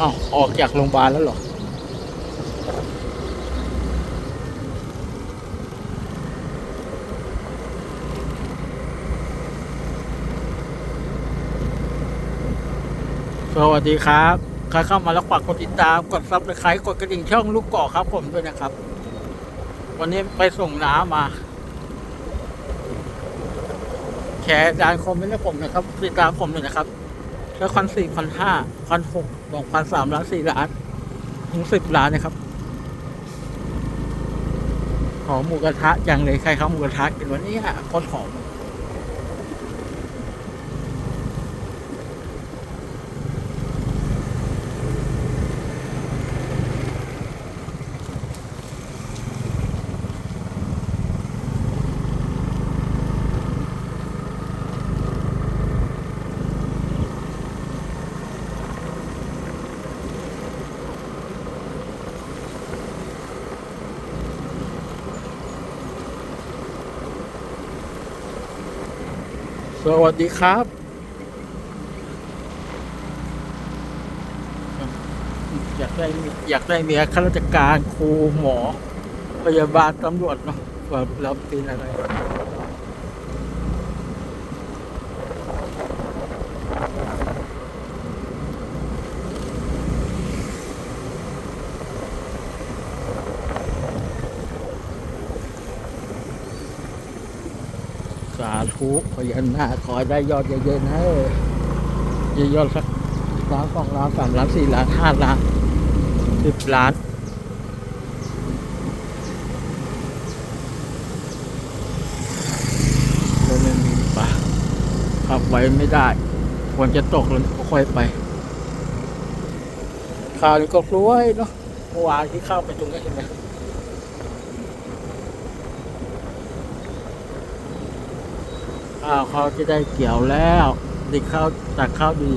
อ้าวออกจากโรงพยาบาลแล้วเหรอ สวัสดีครับใครเข้ามาแล้วฝากกดติดตาม กดซับสไครต์กดกระดิ่งช่องลูกเกาะครับผมด้วยนะครับ วันนี้ไปส่งน้ำมาแชร์ดานคอมเมนต์ให้ผมนะครับ ติดตามผมเลยนะครับ แล้วพันสี่พันห้าพันหกสองพันสามล้านสี่ล้านถึงสิบล้านนะครับขอหมูกระทะจังเลยใครเขาหมูกระทะกินวันนี้อะคนหอม สวัสดีครับ อยากได้อยากได้เมียข้าราชการครูหมอ พยาบาลตำรวจเนาะแบบเราเป็นอะไร สา ธุพยันหน้าขอได้ยอดเยอะๆนะเออยอดสักล้านสองล้านสามล้านสี่ล้านห้าล้านสิบล้านรถไม่มีป่ะขับไว้ไม่ได้ควรจะตกแล้วก็ค่อยไปข่าวนี้ก็กล้วยเนาะเมื่อวานที่เข้าไปตรงนี้เห็นไหม ข้าวเขาจะได้เกี่ยวแล้วดิข้าวตักข้าวดี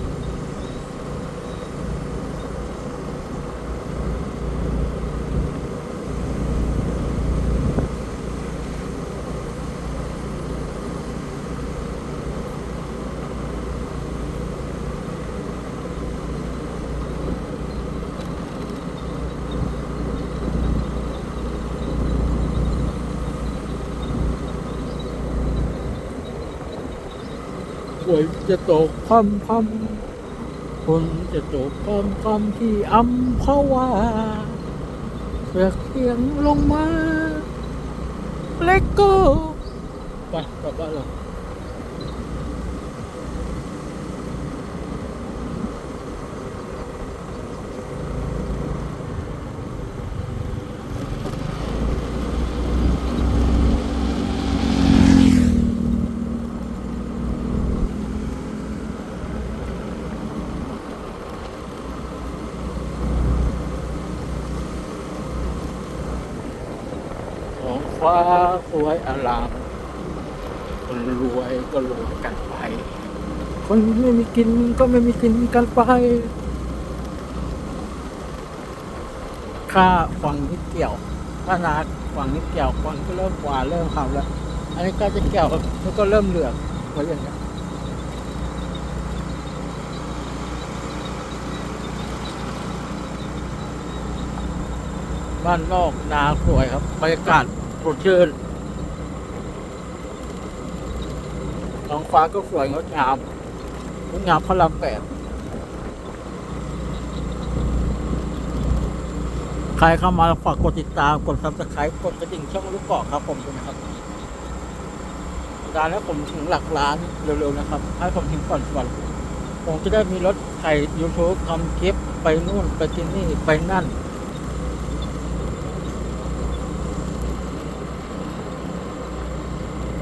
วยจะตกคำคำคนจะตกคำคำที่อัมพวาเสือกเสียงลงมา เล็กก็ไปกลับบ้านเรา ฟ้าสวยอลามคนรวยก็รวยกันไป คนไม่มีกินก็ไม่มีกินกันไปค่าฟังนิดเกี่ยวถ้านาฟังนิดเกี่ยวฟังก็เริ่มหวานเริ่มขาวแล้ว อันนี้ก็จะเกี่ยวแล้วก็เริ่มเหลืองไว้อย่างเงี้ยบ้านนอกนาสวยครับบรรยากาศ สดชื่นท้องฟ้าก็สวยงดงามงดงามพระรามแปดใครเข้ามาฝากกดติดตาม กดซับสไครต์กดกระดิ่งช่องลูกเกาะครับผมด้วยนะครับการแล้วผมถึงหลักล้านเร็วๆนะครับ ให้ผมถึงก่อนก่อนผมจะได้มีรถไถยูทูบทำคลิปไปนู่นไปที่นี่ไปนั่น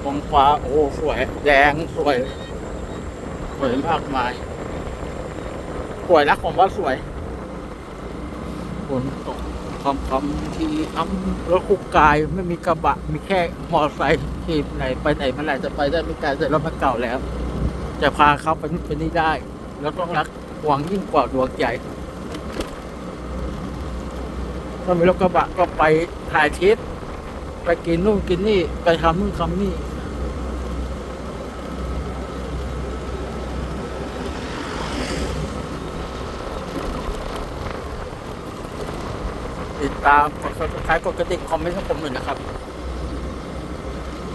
ท้อง ฟ้าโอ้สวย แดงสวย สวยมากมาย สวยนะผมว่าสวยฝนตกคำคำที่อ้ำรถคุกกายไม่มีกระบะ มีแค่มอเตอร์ไซค์ที่ไหนไปไหนมาไหนจะไปได้ไม่ไกลแต่รถมันเก่าแล้ว จะพาเขาไปนู่นไปนี่ได้แล้วต้องรักหวังยิ่งกว่าดวงใจถ้ามีรถกระบะก็ไปถ่ายทิปไปกินนู่นกินนี่ ไปทำนู่นทำนี่ ตามกด subscribe กดกระดิ่งคอมเมนต์ให้ผมหน่อยนะครับ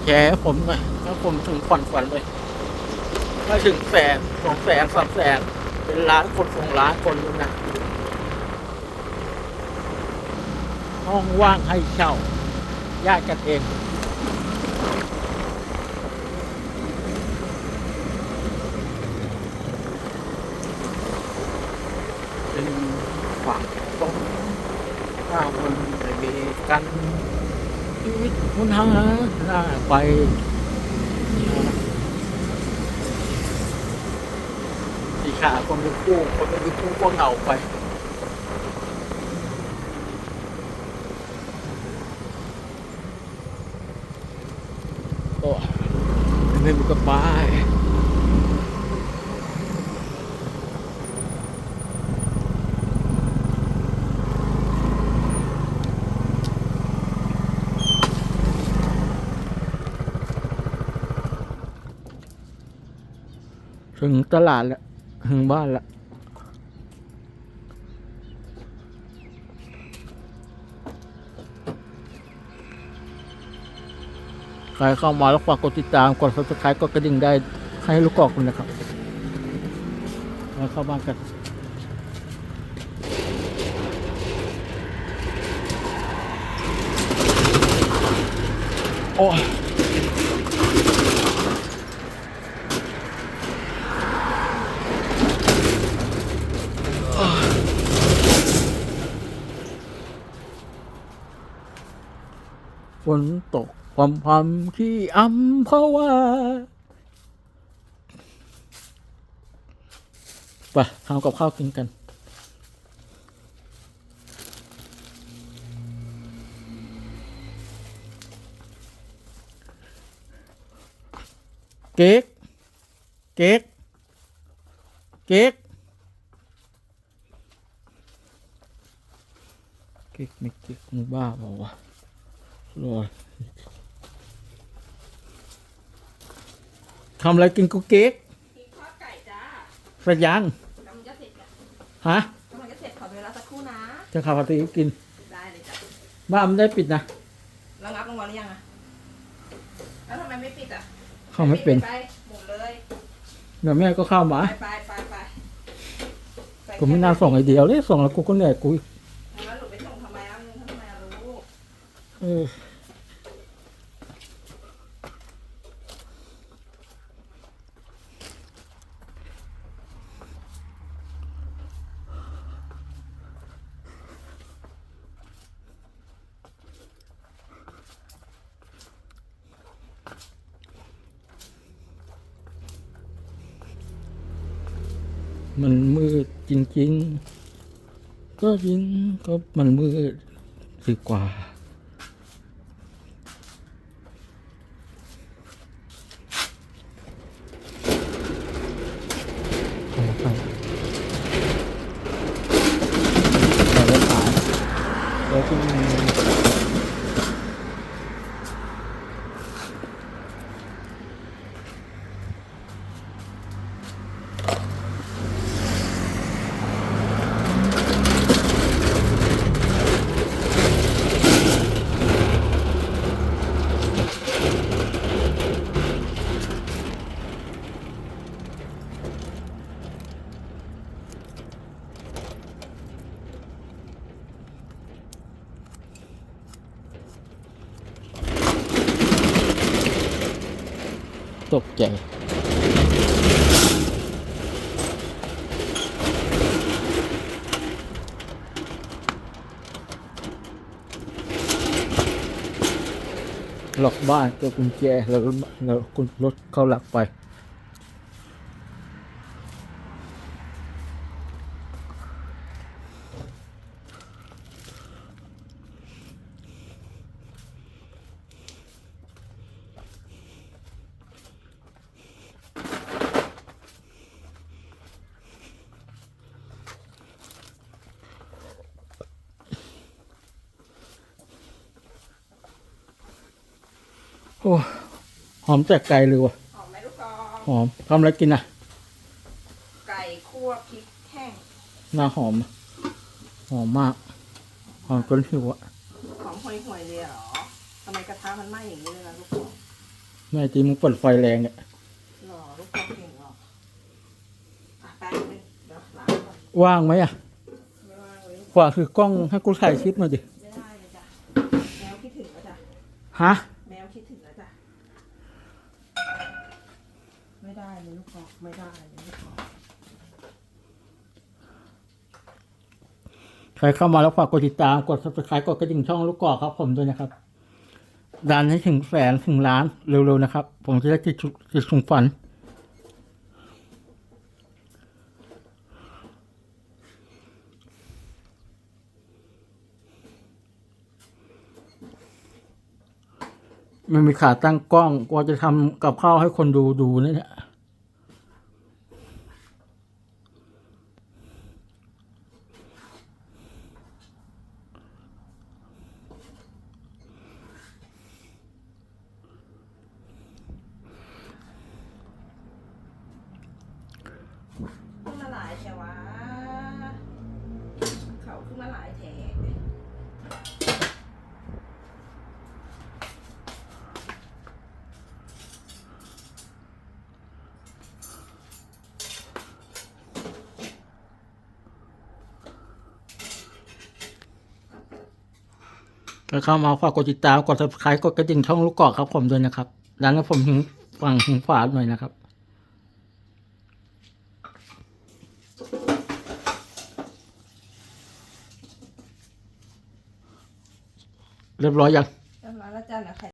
แชร์ผมหน่อยถ้าผมถึงฝันฝันเลยถ้าถึงแสนสองแสนสามแสนเป็นล้านคนสองล้านคนเลยนะห้องว่างให้เช่าญาติกันเองเป็นฝั่งตรง ถ้าคนไม่มีกันชีวิตมันหาหน้าไปสีขาคนเป็นคู่คนเป็นคู่ก็เหงาไปโอ้ยไม่มีกระบาย ถึงตลาดแล้ว ถึงบ้านแล้วใครเข้ามาแล้วฝากกดติดตาม กด subscribe กดกระดิ่งได้ให้ลูกกอกคุณนะครับ แล้วเข้าบ้านกันโอ้ ฝนตกความพำที่อัมพาวาไปทำกับข้าวกินกันเก๊ก เก๊ก เก๊ก เก๊กไม่เก๊กมึงบ้าเปล่าวะ รอยทำอะไรกินกูเก๊กกินข้าวไก่จ้าเสร็จยังกำลังจะเสร็จแล้วฮะกำลังจะเสร็จขอเวลาสักครู่นะจะขับปฏิกินได้เลยจ้ะบ้านมันได้ปิดนะแล้วงับรางวัลหรือยังอะแล้วทำไมไม่ปิดอะเข้าไม่เป็นไปหมุนเลยเดี๋ยวแม่ก็เข้ามาไปไปไปไปใส่กูไม่น่าส่งไอเดียวเลยส่งแล้วกูก็เหนื่อยกู ออมันมืดจริง ๆ ก็จริงก็มันมืดดีกว่ามาเข้าเอาไว้ขาย แล้ว ก็ตกใจล็อกบ้านตัวกุญแจแล้วแล้วคุณรถเข้าหลักไป โอ้หอมจากไก่เลยว่ะหอมไหมลูกกอหอมทำอะไรกินอะ ไก่คั่วพริกแห้งน่าหอม หอมมาก หอมจนหิวอะหอมห่วยห่วยๆเลยเหรอทำไมกระทะมันไหม้อย่างนี้เลยนะลูกกอกแม่จีมึงเปิดไฟแรงเนี่ยหล่อลูกกอกเก่งหรออะแป๊บนึงเดี๋ยวล้างก่อนว่างไหมอะไม่ว่างเลยขวาคือกล้องให้กูถ่ายคลิปหน่อยดิไม่ได้เลยจ้ะแมวคิดถึงแล้วจ้ะฮะ ได้เลยลูกกอกไม่ได้เลยลูกกอกใครเข้ามาแล้วฝากกดติดตามกด subscribe กดกระดิ่งช่องลูกกอกครับผมด้วยนะครับ ดันให้ถึงแสนถึงล้านเร็วๆนะครับ ผมจะได้ติดชุติดสูงฝันไม่มีขาตั้งกล้องกว่าจะทำกับข้าวให้คนดูดูนี่ยขึ้นมาหลายแถววะเขาขึ้นมาหลายแถว ก็เข้ามาฝากกดติดตามกด subscribe กดกระดิ่งช่องลูกกอกครับผมด้วยนะครับดังนั้นผมถึงฝั่งถึงฝาหน่อยนะครับเรียบร้อยยัง